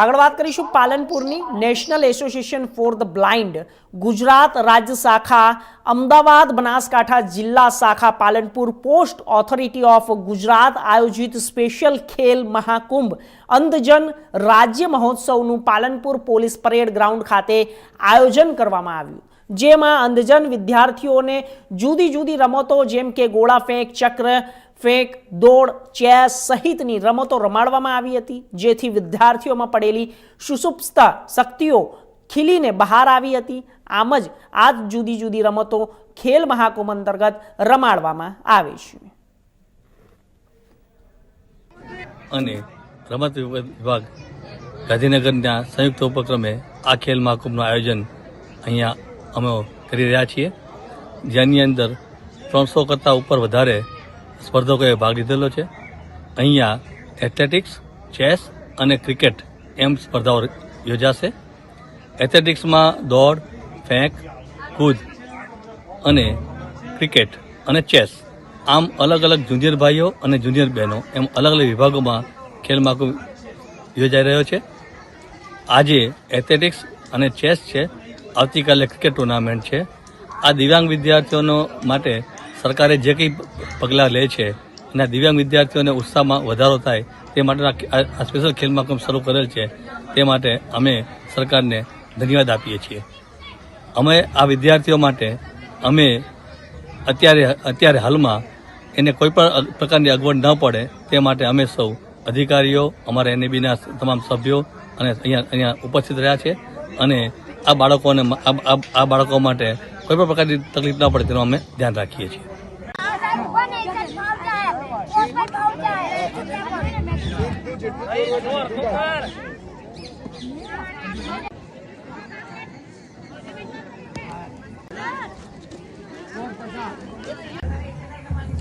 આગળ વાત કરીશું પાલનપુરની national association for the blind, Gujarat રાજ્ય શાખા, અમદાવાદ બનાસકાંઠા જિલ્લા શાખા, Palanpur post authority of Gujarat આયોજિત સ્પેશિયલ ખેલ મહાકુંભ, અંધજન રાજ્ય મહોત્સવનું પાલનપુર પોલીસ પરેડ ગ્રાઉન્ડ ખાતે આયોજન કરવામાં આવ્યું. જેમાં અંધજન વિદ્યાર્થીઓને જુદી જુદી રમતો જેમ કે ગોળા ફેંક, ચક્ર ફેંક, દોડ, ચેસ સહિતની રમતો રમાડવામાં આવી હતી. જેથી વિદ્યાર્થીઓમાં પડેલી સુસુપ્તા શક્તિઓ ખીલીને બહાર આવી હતી. આમ જ આ જુદી જુદી રમતો ખેલ મહાકુંભ અંતર્ગત રમાડવામાં આવે છે. અને રમત વિભાગ ગાંધીનગરના સંયુક્ત ઉપક્રમે આ ખેલ મહાકુંભનું આયોજન અહીંયા અમે કરી રહ્યા છીએ. જેની અંદર ત્રણસો કરતાં ઉપર વધારે સ્પર્ધકોએ ભાગ લીધેલો છે. અહીંયા એથ્લેટિક્સ ચેસ અને ક્રિકેટ એમ સ્પર્ધાઓ યોજાશે. એથ્લેટિક્સમાં દોડ, ફેંક, કૂદ અને ક્રિકેટ અને ચેસ આમ અલગ અલગ જુનિયર ભાઈઓ અને જુનિયર બહેનો એમ અલગ અલગ વિભાગોમાં ખેલ મહાકુંભ યોજાઈ રહ્યો છે. આજે એથ્લેટિક્સ અને ચેસ છે. આવતીકાલે ક્રિકેટ ટુર્નામેન્ટ છે. આ દિવ્યાંગ વિદ્યાર્થીઓનો માટે સરકારે જે કંઈ પગલાં લે છે એના દિવ્યાંગ વિદ્યાર્થીઓને ઉત્સાહમાં વધારો થાય તે માટેના આ- સ્પેશિયલ ખેલ મહાકુંભ શરૂ કરેલ છે, તે માટે અમે સરકારને ધન્યવાદ આપીએ છીએ. અમે આ વિદ્યાર્થીઓ માટે, અમે અત્યારે અત્યારે હાલમાં એને કોઈ પણ પ્રકારની અગવડ ન પડે તે માટે અમે સૌ અધિકારીઓ, અમારા એનએબીના તમામ સભ્યો અને અહીંયા અહીંયા ઉપસ્થિત રહ્યા છે અને આ બાળકોને આ બાળકો માટે કોઈ પણ પ્રકારની તકલીફ ના પડે તેનું અમે ધ્યાન રાખીએ છીએ.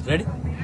રેડી